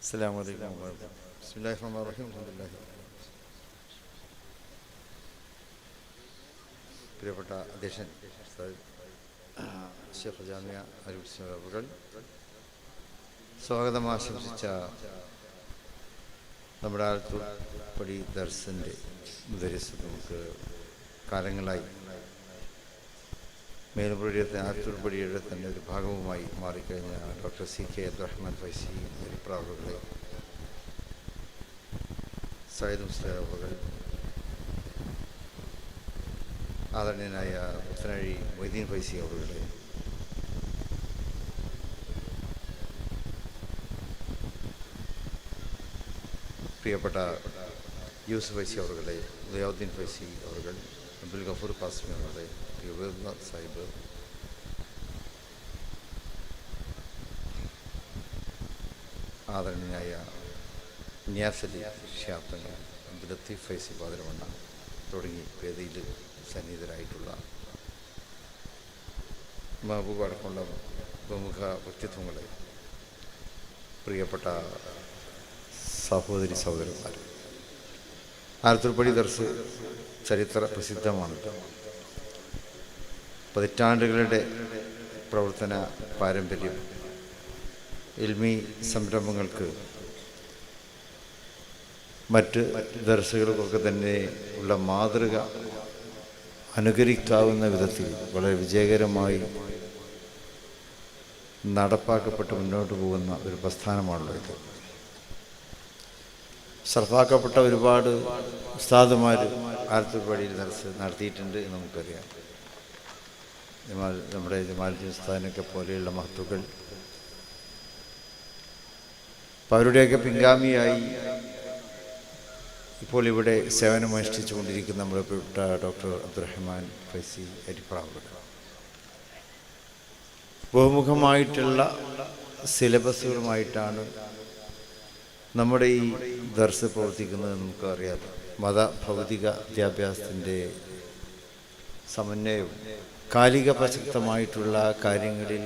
السلام عليكم ورحمة الله بسم الله الرحمن الرحيم الحمد لله പ്രിയപ്പെട്ട അധ്യക്ഷൻ ഉസ്താദ്, ഷെഫ് ജാമ്യ അരുൾ സ്വാഗതം ആശംസിച്ച നമ്മുടെ ആലത്തൂർ പടി ദർശൻ്റെ മുദരിസ് നമുക്ക് കാലങ്ങളായി മേലുപടിയുടെ ആലത്തൂർ പടിയുടെ തന്നെ ഒരു ഭാഗവുമായി മാറിക്കഴിഞ്ഞ doctor C K Abdurahman Faizy പ്രാവുകളെ സയ്യിദ് മുസ്ലിം ആദരണീയനായ പുത്തനഴി മൊയ്തീൻ ഫൈസി അവരുടെ പ്രിയപ്പെട്ട യൂസുഫ് ഫൈസി അവരുടെ ഉദയാദ്ദീൻ ഫൈസി അവർ അബ്ദുൽ ഗഫൂർ ഖാസിമി അവരുടെ പ്രിയനാഥ് സാഹിബ്. ആദരണീയായ നിയാസലി ഷാപ്പങ്ങൾ അബ്ദുൽ ലത്തീഫ് ഫൈസി പാതിരമണ്ണ തുടങ്ങി വേദിയിൽ സന്നിഹിതരായിട്ടുള്ള മഹബൂബ് അടക്കമുള്ള പ്രമുഖ വ്യക്തിത്വങ്ങളെ പ്രിയപ്പെട്ട സഹോദരി സഹോദരന്മാർ ആലത്തൂർപ്പടി ദർസ് ചരിത്ര പ്രസിദ്ധമാണ്. പതിറ്റാണ്ടുകളുടെ പ്രവർത്തന പാരമ്പര്യം ഇൽമി സംരംഭങ്ങൾക്ക് മറ്റ് ദർസുകൾക്കൊക്കെ തന്നെ ഉള്ള മാതൃക അനുകരിക്കാവുന്ന വിധത്തിൽ വളരെ വിജയകരമായി നടപ്പാക്കപ്പെട്ട് മുന്നോട്ട് പോകുന്ന ഒരു പ്രസ്ഥാനമാണുള്ളത്. സർഫാക്കപ്പെട്ട ഒരുപാട് ഉസ്താദുമാർ ആലത്തൂർപ്പാടിയിൽ നടത്തി നടത്തിയിട്ടുണ്ട് എന്ന് നമുക്കറിയാം. ജമാൽ നമ്മുടെ ജമാലുദ്ദീൻ ഉസ്താദിനൊക്കെ പോലെയുള്ള മഹത്തുക്കൾ. അപ്പം അവരുടെയൊക്കെ പിൻഗാമിയായി ഇപ്പോൾ ഇവിടെ സേവനമനുഷ്ഠിച്ചു കൊണ്ടിരിക്കുന്ന നമ്മുടെ പ്രിയപ്പെട്ട ഡോക്ടർ അബ്ദുറഹ്മാൻ ഫൈസി അരിപ്രാവുകൾ ബഹുമുഖമായിട്ടുള്ള സിലബസുകളുമായിട്ടാണ് നമ്മുടെ ഈ ദർസ് പ്രവർത്തിക്കുന്നത് നമുക്കറിയാം. മത ഭൗതിക വിദ്യാഭ്യാസത്തിന്റെ സമന്വയവും കാലിക പ്രസക്തമായിട്ടുള്ള കാര്യങ്ങളിൽ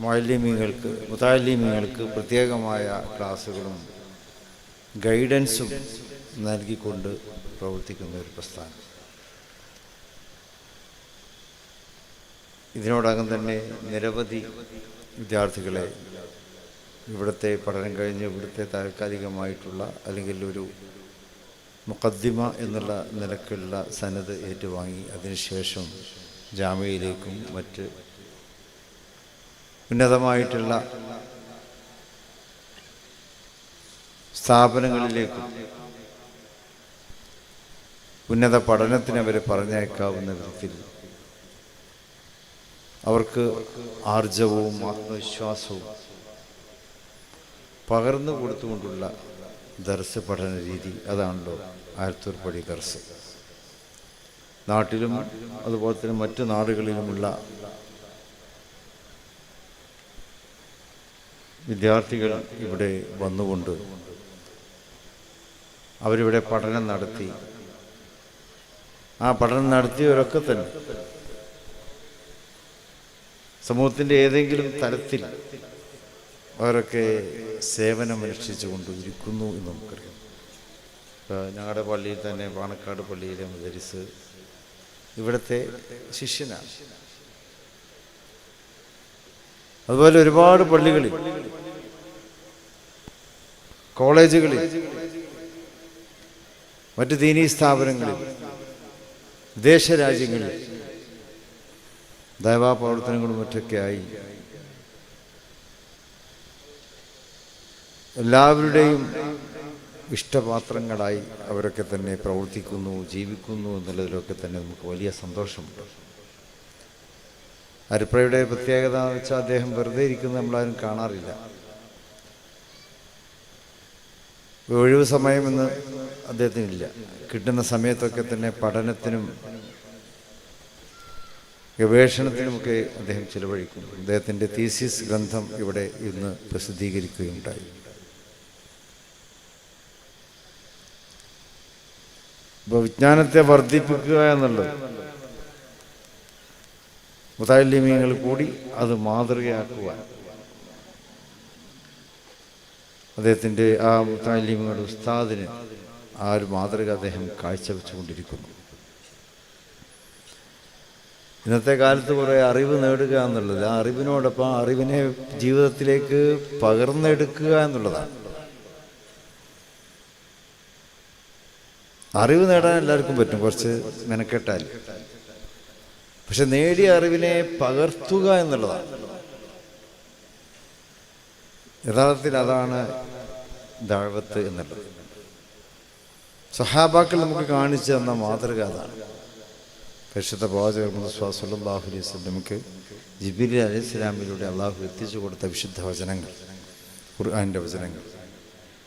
മാലിന്യങ്ങൾക്ക് മുതാലിമ്യങ്ങൾക്ക് പ്രത്യേകമായ ക്ലാസ്സുകളും ഗൈഡൻസും നൽകിക്കൊണ്ട് പ്രവർത്തിക്കുന്ന ഒരു പ്രസ്ഥാനം. ഇതിനോടകം തന്നെ നിരവധി വിദ്യാർത്ഥികളെ ഇവിടുത്തെ പഠനം കഴിഞ്ഞ് ഇവിടുത്തെ താൽക്കാലികമായിട്ടുള്ള അല്ലെങ്കിൽ ഒരു മുഖദ്ദിമ എന്നുള്ള നിലക്കുള്ള സനത് ഏറ്റുവാങ്ങി. അതിനുശേഷം ജാമ്യയിലേക്കും മറ്റ് ഉന്നതമായിട്ടുള്ള സ്ഥാപനങ്ങളിലേക്കും ഉന്നത പഠനത്തിന് അവരെ പറഞ്ഞേക്കാവുന്ന വിധത്തിൽ അവർക്ക് ആർജവവും ആത്മവിശ്വാസവും പകർന്നു കൊടുത്തുകൊണ്ടുള്ള ദർസ് പഠന രീതി അതാണല്ലോ ആലത്തൂർ പടി ദർസ് നാട്ടിലും അതുപോലെ തന്നെ മറ്റു നാടുകളിലുമുള്ള വിദ്യാർത്ഥികൾ ഇവിടെ വന്നുകൊണ്ട് അവരിവിടെ പഠനം നടത്തി. ആ പഠനം നടത്തിയവരൊക്കെ തന്നെ സമൂഹത്തിന്റെ ഏതെങ്കിലും തലത്തിൽ അവരൊക്കെ സേവനമനുഷ്ഠിച്ചു കൊണ്ടിരിക്കുന്നു എന്ന് നമുക്കറിയാം. ഞങ്ങളുടെ പള്ളിയിൽ തന്നെ പാണക്കാട് പള്ളിയിലെ മുദരിസ് ഇവിടുത്തെ ശിഷ്യനാണ്. അതുപോലെ ഒരുപാട് പള്ളികളിൽ കോളേജുകളിൽ മറ്റ് ദീനീ സ്ഥാപനങ്ങളിൽ വിദേശ രാജ്യങ്ങളിൽ ദൈവാ പ്രവർത്തനങ്ങളും മറ്റൊക്കെയായി എല്ലാവരുടെയും ഇഷ്ടപാത്രങ്ങളായി അവരൊക്കെ തന്നെ പ്രവർത്തിക്കുന്നു ജീവിക്കുന്നു എന്നുള്ളതിലൊക്കെ തന്നെ നമുക്ക് വലിയ സന്തോഷമുണ്ട്. അരിപ്രയുടെ പ്രത്യേകത എന്ന് വെച്ചാൽ അദ്ദേഹം വെറുതെ ഇരിക്കുന്നത് നമ്മളാരും കാണാറില്ല. ഒഴിവ് സമയമെന്ന് അദ്ദേഹത്തിനില്ല. കിട്ടുന്ന സമയത്തൊക്കെ തന്നെ പഠനത്തിനും ഗവേഷണത്തിനുമൊക്കെ അദ്ദേഹം ചിലവഴിക്കുന്നു. അദ്ദേഹത്തിന്റെ തീസിസ് ഗ്രന്ഥം ഇവിടെ ഇന്ന് പ്രസിദ്ധീകരിക്കുകയുണ്ടായി. അപ്പോൾ വിജ്ഞാനത്തെ വർദ്ധിപ്പിക്കുക എന്നുള്ളത്. മുതാലിമീങ്ങൾ കൂടി അത് മാതൃകയാക്കുക അദ്ദേഹത്തിന്റെ ആ താലീമുകളുടെ ഉസ്താദിന് ആ ഒരു മാതൃക അദ്ദേഹം കാഴ്ചവെച്ചുകൊണ്ടിരിക്കുന്നു. ഇന്നത്തെ കാലത്ത് കുറേ അറിവ് നേടുക എന്നുള്ളത് ആ അറിവിനോടൊപ്പം അറിവിനെ ജീവിതത്തിലേക്ക് പകർന്നെടുക്കുക എന്നുള്ളതാണ്. അറിവ് നേടാൻ എല്ലാവർക്കും പറ്റും. കുറച്ച് മെനക്കെട്ടാൽ. പക്ഷെ നേടിയ അറിവിനെ പകർത്തുക എന്നുള്ളതാണ്. യഥാർത്ഥത്തിൽ അതാണ് ദാഴ്വത്ത് എന്നുള്ളത്. സഹാബാക്കൾ നമുക്ക് കാണിച്ചു തന്ന മാതൃക അതാണ്. പരിശുദ്ധ പ്രവാചകർമുസ്വാസല്ലാഹു അലൈഹി സ്വലമിക്ക് ജിബിലി അലൈഹി സ്വലാമിലൂടെ അള്ളാഹു എത്തിച്ചു കൊടുത്ത വിശുദ്ധ വചനങ്ങൾ ഖുർആാന്റെ വചനങ്ങൾ.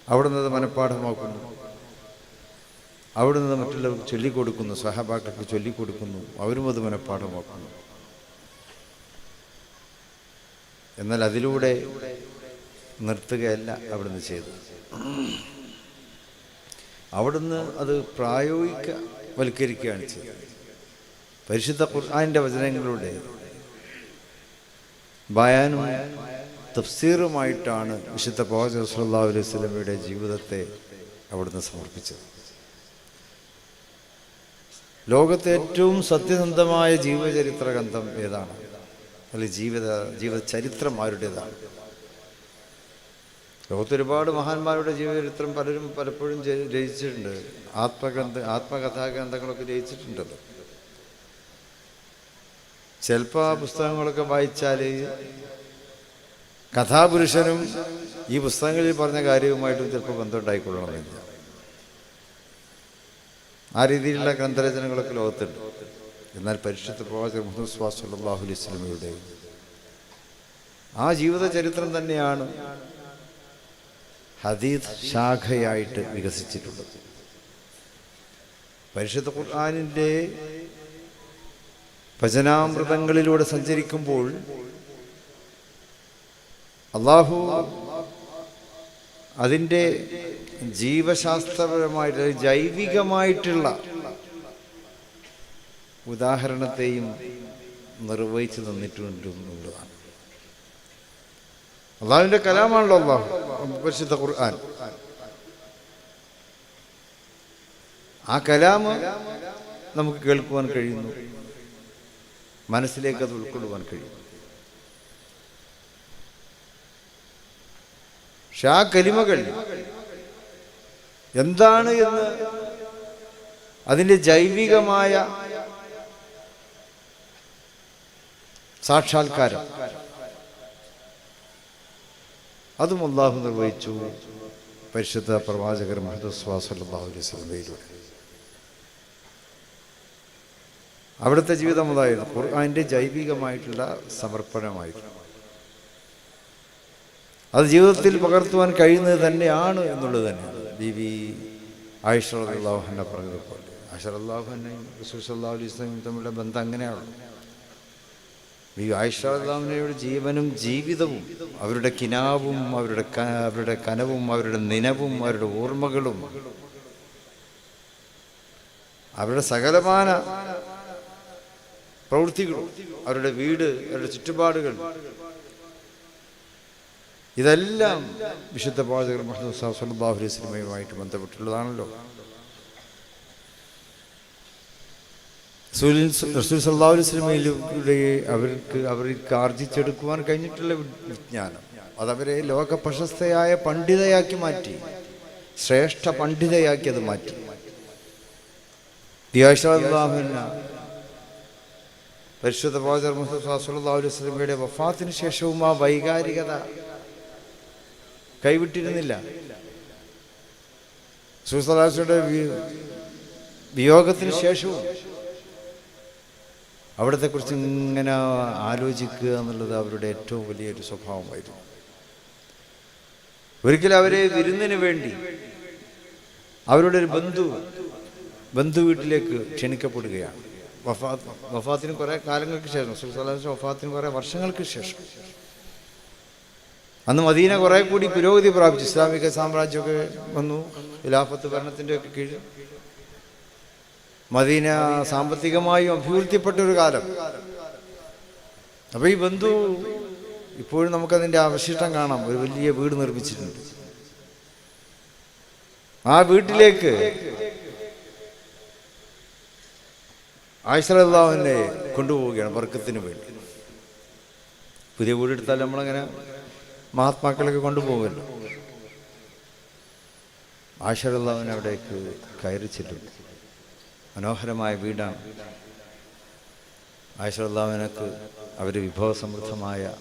അവിടെ നിന്ന് മനഃപ്പാഠമാക്കുന്നു. അവിടെ നിന്ന് മറ്റുള്ളവർക്ക് ചൊല്ലിക്കൊടുക്കുന്നു സഹാബാക്കൾക്ക് ചൊല്ലിക്കൊടുക്കുന്നു അവരും അത് മനഃപ്പാഠമാക്കുന്നു. എന്നാൽ അതിലൂടെ നിർത്തുകയല്ല അവിടുന്ന് ചെയ്തത്. അവിടുന്ന് അത് പ്രായോഗിക വൽക്കരിക്കുകയാണ് ചെയ്തത്. പരിശുദ്ധ ഖുർആാന്റെ വചനങ്ങളുടെ ബയാനും തഫ്സീറുമായിട്ടാണ് വിശുദ്ധ പ്രവാചക സല്ലല്ലാഹു അലൈഹി സ്വലമയുടെ ജീവിതത്തെ അവിടുന്ന് സമർപ്പിച്ചത്. ലോകത്തെ ഏറ്റവും സത്യസന്ധമായ ജീവചരിത്ര ഗ്രന്ഥം ഏതാണ്? അല്ലെങ്കിൽ ജീവിത ജീവചരിത്രം ആരുടേതാണ്? ലോകത്തൊരുപാട് മഹാന്മാരുടെ ജീവചരിത്രം പലരും പലപ്പോഴും രചിച്ചിട്ടുണ്ട്. ആത്മഗ്രന്ഥ ആത്മകഥാഗ്രന്ഥങ്ങളൊക്കെ രചിച്ചിട്ടുണ്ടല്ലോ. ചിലപ്പോൾ ആ പുസ്തകങ്ങളൊക്കെ വായിച്ചാൽ കഥാപുരുഷനും ഈ പുസ്തകങ്ങളിൽ പറഞ്ഞ കാര്യവുമായിട്ടും ചിലപ്പോൾ ബന്ധം ഉണ്ടായിക്കൊള്ളണമെന്നില്ല ആ രീതിയിലുള്ള ഗ്രന്ഥരചനകളൊക്കെ ലോകത്തുണ്ട്. എന്നാൽ പരിശുദ്ധ പ്രവാചകൻ മുഹമ്മദ് സ്വാസ് ആ ജീവിത ചരിത്രം തന്നെയാണ് ഹദീദ് ശാഖയായിട്ട് വികസിച്ചിട്ടുള്ളത്. പരിശുദ്ധ ഖുർആാനിന്റെ ഭജനാമൃതങ്ങളിലൂടെ സഞ്ചരിക്കുമ്പോൾ അള്ളാഹു അതിന്റെ ജീവശാസ്ത്രപരമായിട്ട് ജൈവികമായിട്ടുള്ള ഉദാഹരണത്തെയും നിർവഹിച്ചു തന്നിട്ടുണ്ട് എന്നുള്ളതാണ് അള്ളാഹുവിന്റെ കലാമാണല്ലോ അള്ളാഹു പരിശുദ്ധ ഖുർആൻ. ആ കലാമ് നമുക്ക് കേൾക്കുവാൻ കഴിയുന്നു മനസ്സിലേക്ക് അത് ഉൾക്കൊള്ളുവാൻ കഴിയുന്നു. പക്ഷെ ആ കലിമകൾ എന്താണ് എന്ന്? അതിന്റെ ജൈവികമായ സാക്ഷാത്കാരം. അതും അള്ളാഹു നിർവഹിച്ചു. പരിശുദ്ധ പ്രവാചകർ മഹദസ്വാസല്ലാഹു അലൈഹി അവിടുത്തെ ജീവിതം അതായിരുന്നു ഖുർആാന്റെ ജൈവികമായിട്ടുള്ള സമർപ്പണമായിരുന്നു. അത് ജീവിതത്തിൽ പകർത്തുവാൻ കഴിയുന്നത് തന്നെയാണ് എന്നുള്ളത് തന്നെയാണ്. ബി വി ആയിഷ അള്ളാഹുഹന്നെ പറഞ്ഞതുപോലെ ആയിഷ അള്ളാഹുഹന്നെയും അലൈഹി സ്വലം തമ്മിലുള്ള ബന്ധം അങ്ങനെയാണ് ബി ആയിഷ അള്ളാഹുനയുടെ ജീവനും ജീവിതവും അവരുടെ കിനാവും അവരുടെ അവരുടെ കനവും അവരുടെ നിനവും അവരുടെ ഓർമ്മകളും അവരുടെ സകലമാന പ്രവൃത്തികളും അവരുടെ വീട് അവരുടെ ചുറ്റുപാടുകൾ ഇതെല്ലാം വിശുദ്ധ പ്രവാചകർ മുഹമ്മദ് സാഹുലി അലൈഹി സ്വലമയുമായിട്ട് ബന്ധപ്പെട്ടുള്ളതാണല്ലോ റസൂൽ സല്ലാഹു അലൈഹി സ്വലമയിലൂടെ അവർക്ക് അവർക്ക് ആർജിച്ചെടുക്കുവാൻ കഴിഞ്ഞിട്ടുള്ള വിജ്ഞാനം. അതവരെ ലോക പ്രശസ്തയായ പണ്ഡിതയാക്കി മാറ്റി ശ്രേഷ്ഠ പണ്ഡിതയാക്കി അത് മാറ്റി. പരിശുദ്ധ പ്രവാചകർ മുഹമ്മദ് സല്ലല്ലാഹു സിനിമയുടെ വഫാത്തിന് ശേഷവും ആ വൈകാരികത കൈവിട്ടിരുന്നില്ല. സുസലാസിയുടെ വിയോഗത്തിന് ശേഷവും അവിടത്തെ കുറിച്ച് ഇങ്ങനെ ആലോചിക്കുക എന്നുള്ളത് അവരുടെ ഏറ്റവും വലിയൊരു സ്വഭാവമായിരുന്നു. ഒരിക്കലും അവരെ വിരുന്നിന് വേണ്ടി അവരുടെ ഒരു ബന്ധു ബന്ധു വീട്ടിലേക്ക് ക്ഷണിക്കപ്പെടുകയാണ്. വഫാത്ത് വഫാത്തിന് കുറേ കാലങ്ങൾക്ക് ശേഷം വസല്ലം വഫാത്തിന് കുറേ വർഷങ്ങൾക്ക് ശേഷം അന്ന് മദീന കുറെ കൂടി പുരോഗതി പ്രാപിച്ചു. ഇസ്ലാമിക സാമ്രാജ്യമൊക്കെ വന്നു ഖിലാഫത്ത് ഭരണത്തിന്റെ ഒക്കെ കീഴിൽ. മദീന സാമ്പത്തികമായും അഭിവൃദ്ധിപ്പെട്ട ഒരു കാലം. അപ്പോൾ ഈ ബന്ധു ഇപ്പോഴും നമുക്കതിന്റെ അവശിഷ്ടം കാണാം. ഒരു വലിയ വീട് നിർമ്മിച്ചിട്ടുണ്ട്. ആ വീട്ടിലേക്ക് ആയിഷറല്ലാവിനെ കൊണ്ടുപോവുകയാണ് വർക്കത്തിന് വേണ്ടി. പുതിയ വീടെടുത്താൽ നമ്മളങ്ങനെ മഹാത്മാക്കളൊക്കെ കൊണ്ടുപോകുമല്ലോ. ആയിഷറല്ലാവിനെ അവിടേക്ക് കയറിച്ചിട്ടുണ്ട്. മനോഹരമായ വീടാണ്. ആയിഷറല്ലാവിനക്ക് അവർ വിഭവസമൃദ്ധമായ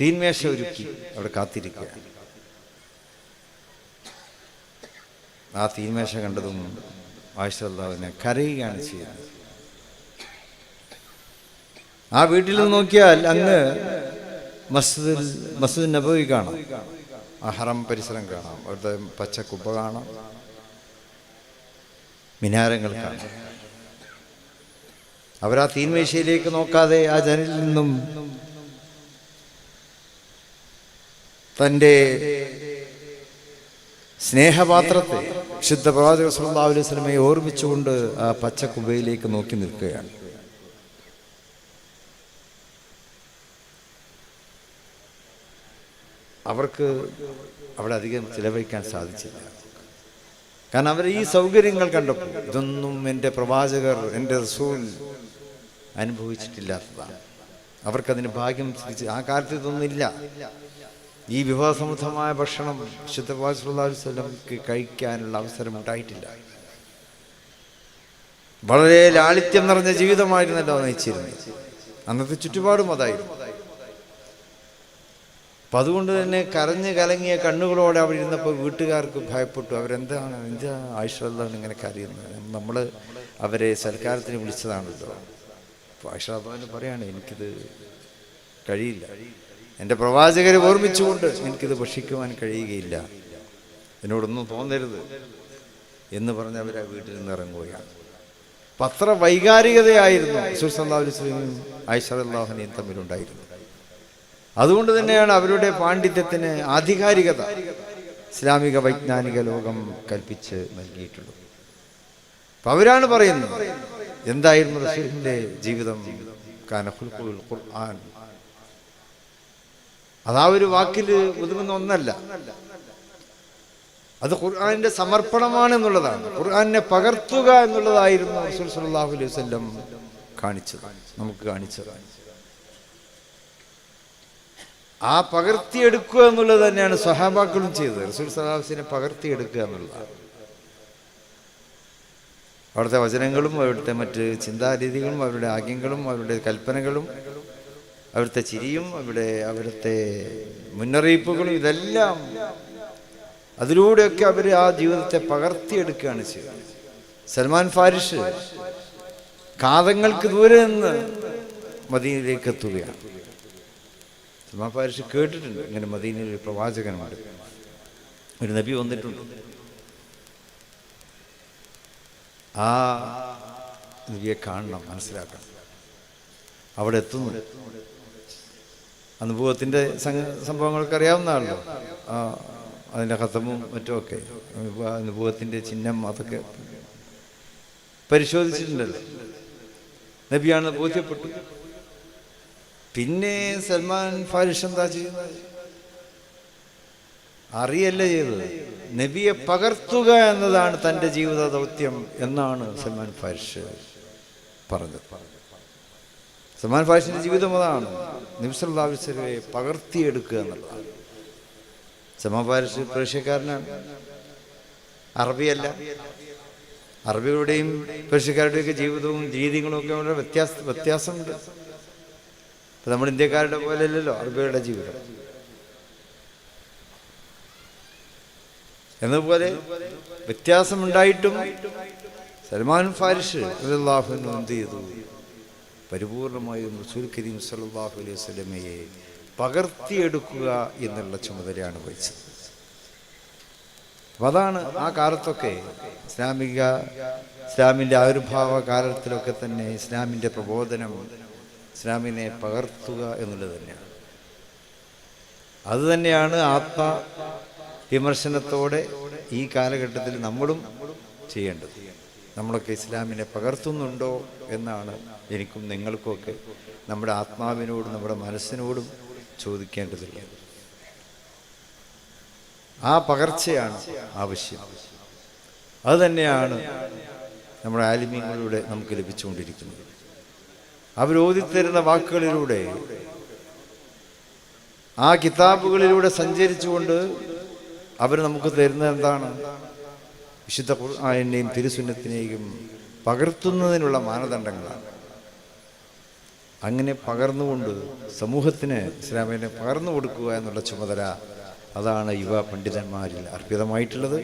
തീന്മേശ ഒരുക്കി അവിടെ കാത്തിരിക്കുക ആ തീന്മേശ കണ്ടതും ആയിഷല്ലാവിനെ കരയുകയാണ് ചെയ്യുന്നത്. ആ വീട്ടിൽ നോക്കിയാൽ അങ്ങ് മസ്ജിദ് മസ്ജിദ് നബവി കാണാം. അഹറം ഹറം പരിസരം കാണാം. അവിടുത്തെ പച്ച കാണാം. മിനാരങ്ങൾ കാണാം. അവരാ തീൻമേശയിലേക്ക് നോക്കാതെ ആ ജനലിൽ നിന്നും തന്റെ സ്നേഹപാത്രത്തെ വിശുദ്ധ പ്രവാചക സല്ലല്ലാഹു അലൈഹി സ്വലമയെ ഓർമ്മിച്ചുകൊണ്ട് ആ പച്ച കുബയിലേക്ക് നോക്കി നിൽക്കുകയാണ്. അവർക്ക് അവിടെ അധികം ചിലവഴിക്കാൻ സാധിച്ചില്ല. കാരണം അവർ ഈ സൗകര്യങ്ങൾ കണ്ടപ്പോൾ ഇതൊന്നും എന്റെ പ്രവാചകർ എന്റെ റസൂൽ അനുഭവിച്ചിട്ടില്ലാത്തതാണ്. അവർക്കതിന് ഭാഗ്യം തിരിച്ച് ആ കാലത്ത് ഇതൊന്നുമില്ല ഈ വിഭവസമൃദ്ധമായ ഭക്ഷണം വിശുദ്ധ വസ്ലംക്ക് കഴിക്കാനുള്ള അവസരം ഉണ്ടായിട്ടില്ല. വളരെ ലാളിത്യം നിറഞ്ഞ ജീവിതമായിരുന്നല്ലോ നയിച്ചിരുന്നത്. അന്നത്തെ ചുറ്റുപാടും അതായിരുന്നു. അപ്പം അതുകൊണ്ട് തന്നെ കരഞ്ഞ് കലങ്ങിയ കണ്ണുകളോടെ അവിടെ ഇരുന്നപ്പോൾ വീട്ടുകാർക്ക് ഭയപ്പെട്ടു. അവരെന്താണ്? എന്താ ആയിഷല്ലാണ് ഇങ്ങനെ കരയുന്നത്? നമ്മൾ അവരെ സൽക്കാരത്തിന് വിളിച്ചതാണല്ലോ. അപ്പോൾ ആയിഷാബാന് പറയാണ് എനിക്കിത് കഴിയില്ല. എന്റെ പ്രവാചകരെ ഓർമ്മിച്ചുകൊണ്ട് എനിക്കിത് ഭക്ഷിക്കുവാൻ കഴിയുകയില്ല. എന്നോടൊന്നും തോന്നരുത്. എന്ന് പറഞ്ഞ് അവർ ആ വീട്ടിൽ നിന്ന് ഇറങ്ങുകയാണ്. അപ്പം അത്ര വൈകാരികതയായിരുന്നു സല്ലല്ലാഹു അലൈഹി ആയിഷ അള്ളാഹുനെയും തമ്മിലുണ്ടായിരുന്നു അതുകൊണ്ട് തന്നെയാണ് അവരുടെ പാണ്ഡിത്യത്തിന് ആധികാരികത ഇസ്ലാമിക വൈജ്ഞാനിക ലോകം കൽപ്പിച്ച് നൽകിയിട്ടുള്ളത്. അപ്പൊ അവരാണ് പറയുന്നത് എന്തായിരുന്നു റസൂലിന്റെ ജീവിതം? ഖുർആൻ. അതാ ഒരു വാക്കിൽ ഒതുങ്ങുന്ന ഒന്നല്ല. അത് ഖുർആാനിന്റെ സമർപ്പണമാണ് എന്നുള്ളതാണ്. ഖുർആാനിനെ പകർത്തുക എന്നുള്ളതായിരുന്നു റസൂൽ സല്ലല്ലാഹു അലൈഹി വസല്ലം കാണിച്ചത് നമുക്ക് കാണിച്ചത്. ആ പകർത്തിയെടുക്കുക എന്നുള്ളത് തന്നെയാണ് സഹാബാക്കളും ചെയ്തത്. റസൂൽ സലാഹുസിനെ പകർത്തിയെടുക്കുക എന്നുള്ളതാണ്. അവിടുത്തെ വചനങ്ങളും അവിടുത്തെ മറ്റ് ചിന്താരീതികളും അവരുടെ ആഗ്യങ്ങളും അവരുടെ കൽപ്പനകളും അവിടുത്തെ ചിരിയും അവിടെ അവിടുത്തെ മുന്നറിയിപ്പുകളും ഇതെല്ലാം അതിലൂടെയൊക്കെ അവർ ആ ജീവിതത്തെ പകർത്തിയെടുക്കുകയാണ് ചെയ്തത്. സൽമാൻ ഫാരിഷ് കാതങ്ങൾക്ക് ദൂരെ നിന്ന് മദീനയിലേക്ക് എത്തുകയാണ്. സൽമാൻ ഫാരിഷ് കേട്ടിട്ടുണ്ട്. ഇങ്ങനെ മദീനയിൽ ഒരു പ്രവാചകനുണ്ട് ഒരു നബി വന്നിട്ടുണ്ട്. ആ നബിയെ കാണണം മനസ്സിലാക്കണം. അവിടെ എത്തുന്നു. അനുഭവത്തിന്റെ സംഭവങ്ങളൊക്കെ അറിയാവുന്നതാണല്ലോ അതിന്റെ കഥമും മറ്റുമൊക്കെ. അനുഭവത്തിന്റെ ചിഹ്നം അതൊക്കെ പരിശോധിച്ചിട്ടുണ്ടല്ലോ. നബിയാണ് ബോധ്യപ്പെട്ടു പിന്നെ സൽമാൻ ഫാരിഷ് എന്താ ചെയ്യുന്നത്? അറിയല്ല ചെയ്തത് നബിയെ പകർത്തുക എന്നതാണ് തന്റെ ജീവിത ദൗത്യം എന്നാണ് സൽമാൻ ഫാരിഷ് പറഞ്ഞത്. സൽമാൻ ഫാരിഷിന്റെ ജീവിതം അതാണ്. നിമിഷല്ലാവിസരെ പകർത്തിയെടുക്കുക എന്നുള്ളതാണ് സൽമാൻ ഫാരിഷ് പ്രേഷ്യക്കാരനാണ് അറബിയല്ല. അറബികളുടെയും പേർഷ്യക്കാരുടെയൊക്കെ ജീവിതവും രീതികളും ഒക്കെ വളരെ വ്യത്യാസ വ്യത്യാസമുണ്ട്. ഇപ്പം നമ്മുടെ ഇന്ത്യക്കാരുടെ പോലെ അല്ലല്ലോ അറബികളുടെ ജീവിതം. എന്നതുപോലെ വ്യത്യാസമുണ്ടായിട്ടും സൽമാൻ ഫാരിഷ് അള്ളാഹുവിന് എന്ത് ചെയ്തു? പരിപൂർണമായും റസൂൽ കരീം സല്ലാഹു അലൈഹി സ്വലമയെ പകർത്തിയെടുക്കുക എന്നുള്ള ചുമതലയാണ് വഹിച്ചത്. അപ്പം അതാണ് ആ കാലത്തൊക്കെ ഇസ്ലാമിക ഇസ്ലാമിന്റെ ആവിർഭാവ കാലത്തിലൊക്കെ തന്നെ ഇസ്ലാമിന്റെ പ്രബോധനം ഇസ്ലാമിനെ പകർത്തുക എന്നുള്ളത് തന്നെയാണ്. അതുതന്നെയാണ് ആത്മ വിമർശനത്തോടെ ഈ കാലഘട്ടത്തിൽ നമ്മളും ചെയ്യേണ്ടത്. നമ്മളൊക്കെ ഇസ്ലാമിനെ പകർത്തുന്നുണ്ടോ എന്നാണ് എനിക്കും നിങ്ങൾക്കുമൊക്കെ നമ്മുടെ ആത്മാവിനോടും നമ്മുടെ മനസ്സിനോടും ചോദിക്കേണ്ടതുള്ളത് ആ പകർച്ചയാണ് ആവശ്യം. അതുതന്നെയാണ് നമ്മുടെ ആലിമ്യങ്ങളിലൂടെ നമുക്ക് ലഭിച്ചുകൊണ്ടിരിക്കുന്നത്. അവരോദിത്തരുന്ന വാക്കുകളിലൂടെ ആ കിതാബുകളിലൂടെ സഞ്ചരിച്ചുകൊണ്ട് അവർ നമുക്ക് തരുന്നത് എന്താണ്? വിശുദ്ധ ഖുർആാനിനെയും തിരുസുന്നത്തിനെയും പകർത്തുന്നതിനുള്ള മാനദണ്ഡങ്ങളാണ്. അങ്ങനെ പകർന്നുകൊണ്ട് സമൂഹത്തിന് ഇസ്ലാമിനെ പകർന്നു കൊടുക്കുക എന്നുള്ള ചുമതല അതാണ് യുവ പണ്ഡിതന്മാരിൽ അർപ്പിതമായിട്ടുള്ളത്.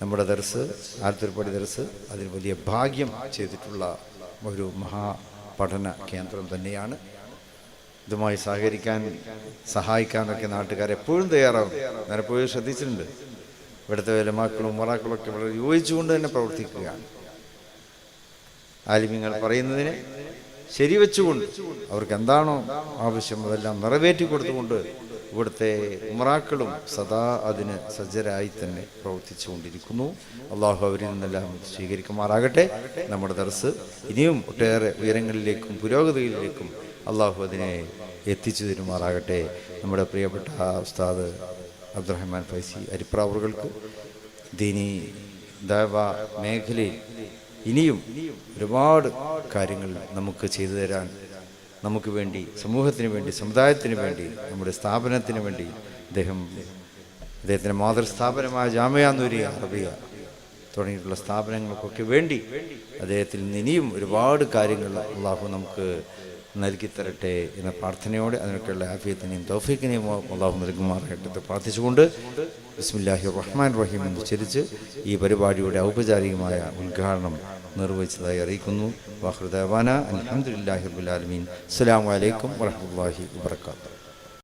നമ്മുടെ ദർസ് ആലത്തൂർപ്പടി ദർസ് അതിന് വലിയ ഭാഗ്യം ചെയ്തിട്ടുള്ള ഒരു മഹാപഠന കേന്ദ്രം തന്നെയാണ്. ഇതുമായി സഹകരിക്കാൻ സഹായിക്കാനൊക്കെ നാട്ടുകാർ എപ്പോഴും തയ്യാറാവും. ഞാൻ എപ്പോഴും ശ്രദ്ധിച്ചിട്ടുണ്ട്. ഇവിടുത്തെ വിലമാക്കളും ഒക്കെ വളരെ യോജിച്ചുകൊണ്ട് തന്നെ പ്രവർത്തിക്കുകയാണ്. ആലിമ്യങ്ങൾ പറയുന്നതിനെ ശരിവെച്ചുകൊണ്ട് അവർക്ക് എന്താണോ ആവശ്യം അതെല്ലാം നിറവേറ്റി കൊടുത്തുകൊണ്ട് ഇവിടുത്തെ ഉമറാക്കളും സദാ അതിന് സജ്ജരായി തന്നെ പ്രവർത്തിച്ചുകൊണ്ടിരിക്കുന്നു. അള്ളാഹു അവരിൽ നിന്നെല്ലാം സ്വീകരിക്കുമാറാകട്ടെ. നമ്മുടെ ദർസ് ഇനിയും ഒട്ടേറെ ഉയരങ്ങളിലേക്കും പുരോഗതിയിലേക്കും അള്ളാഹു അതിനെ എത്തിച്ചു തരുമാറാകട്ടെ. നമ്മുടെ പ്രിയപ്പെട്ട ഉസ്താദ് അബ്ദുറഹ്മാൻ ഫൈസി അരിപ്രാവറുകൾക്ക് ദീനി ദേവ മേഖലയിൽ ഇനിയും ഒരുപാട് കാര്യങ്ങൾ നമുക്ക് ചെയ്തു തരാൻ നമുക്ക് വേണ്ടി സമൂഹത്തിന് വേണ്ടി സമുദായത്തിന് വേണ്ടി നമ്മുടെ സ്ഥാപനത്തിന് വേണ്ടി അദ്ദേഹം അദ്ദേഹത്തിന്റെ മാതൃസ്ഥാപനമായ ജാമ്യ നൂരിയ അറബിയ തുടങ്ങിയിട്ടുള്ള സ്ഥാപനങ്ങൾക്കൊക്കെ വേണ്ടി അദ്ദേഹത്തിൽ നിന്ന് ഇനിയും ഒരുപാട് കാര്യങ്ങൾ അള്ളാഹു നമുക്ക് നൽകിത്തരട്ടെ എന്ന പ്രാർത്ഥനയോടെ അതിനൊക്കെയുള്ള ആഫിയത്തിനെയും തൗഫീഖിനെയും അള്ളാഹു നൽകുമാറായിട്ട് പ്രാർത്ഥിച്ചുകൊണ്ട് ബിസ്മില്ലാഹി റഹ്മാൻ റഹീം എന്ന് ഉച്ചരിച്ച് ഈ പരിപാടിയുടെ ഔപചാരികമായ ഉദ്ഘാടനം നിർവഹിച്ചതായി അറിയിക്കുന്നു വാഹൃദാന അലഹമുല്ലാഹി റബുലാലമീൻ അസ്സാം വലൈക്കും വറഹമുല്ലാഹി വാത്തു